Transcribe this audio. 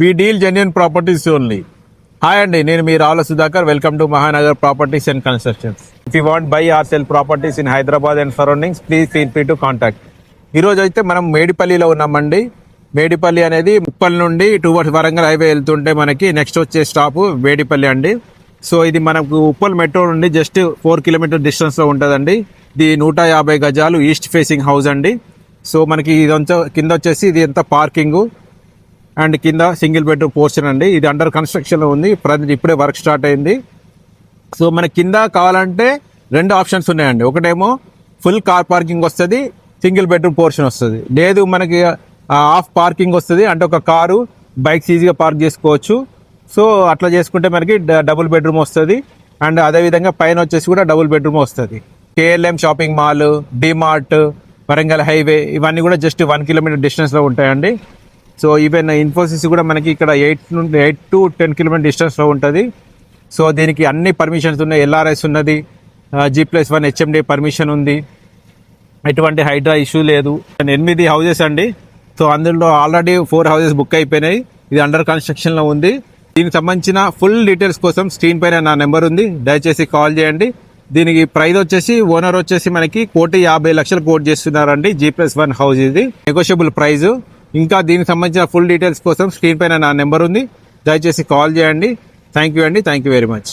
We deal genuine properties only hi అండి నేను మీ Ravula Sudhakar. Welcome to Mahanagar properties and constructions if you want buy or sell properties in Hyderabad and surroundings please feel free to contact ఈరోజు అయితే మనం మేడిపల్లిలో ఉన్నామండి. మేడిపల్లి అనేది ముప్పల్ నుండి towards Warangal highway వెళ్తుంటే మనకి నెక్స్ట్ వచ్చే స్టాప్ మేడిపల్లి అండి. సో ఇది మనకు ఉప్పల్ మెట్రో నుండి జస్ట్ ఫోర్ కిలోమీటర్ డిస్టెన్స్లో ఉంటుందండి. ఇది నూట యాభై గజాలు ఈస్ట్ ఫేసింగ్ హౌస్ అండి. సో మనకి ఇదంతా కింద వచ్చేసి ఇది ఎంత పార్కింగ్ అండ్ కింద సింగిల్ బెడ్రూమ్ పోర్షన్ అండి. ఇది అండర్ కన్స్ట్రక్షన్లో ఉంది. ప్రజెంట్ ఇప్పుడే వర్క్ స్టార్ట్ అయింది. సో మన కింద కావాలంటే రెండు ఆప్షన్స్ ఉన్నాయండి. ఒకటేమో ఫుల్ కార్ పార్కింగ్ వస్తుంది సింగిల్ బెడ్రూమ్ పోర్షన్ వస్తుంది. లేదు మనకి హాఫ్ పార్కింగ్ వస్తుంది అంటే ఒక కారు బైక్స్ ఈజీగా పార్క్ చేసుకోవచ్చు. సో అట్లా చేసుకుంటే మనకి డబుల్ బెడ్రూమ్ వస్తుంది. అండ్ అదేవిధంగా పైన వచ్చేసి కూడా డబుల్ బెడ్రూమ్ వస్తుంది. KLM shopping mall DMart Warangal highway ఇవన్నీ కూడా జస్ట్ వన్ కిలోమీటర్ డిస్టెన్స్లో ఉంటాయండి. సో ఈవెన్ ఇన్ఫోసిస్ కూడా మనకి ఇక్కడ ఎయిట్ నుండి ఎయిట్ టు టెన్ కిలోమీటర్ డిస్టెన్స్లో ఉంటుంది. సో దీనికి అన్ని పర్మిషన్స్ ఉన్నాయి. ఎల్ఆర్ఎస్ ఉన్నది G plus one HMD permission ఉంది. ఎటువంటి హైడ్రా ఇష్యూ లేదు. ఎనిమిది హౌజెస్ అండి. సో అందులో ఆల్రెడీ ఫోర్ హౌజెస్ బుక్ అయిపోయినాయి. ఇది అండర్ కన్స్ట్రక్షన్లో ఉంది. దీనికి సంబంధించిన ఫుల్ డీటెయిల్స్ కోసం స్క్రీన్ పైన నా నెంబర్ ఉంది. దయచేసి కాల్ చేయండి. దీనికి ప్రైస్ వచ్చేసి ఓనర్ వచ్చేసి మనకి కోటి యాభై లక్షలు కోట్ చేస్తున్నారండి. జీ ప్లస్ వన్ హౌస్ ఇది. నెగోషియబుల్ ప్రైజు ఇంకా దీనికి సంబంధించిన ఫుల్ డీటెయిల్స్ కోసం స్క్రీన్ పైన నా నెంబర్ ఉంది. దయచేసి కాల్ చేయండి. థ్యాంక్ యూ అండి. Thank you very much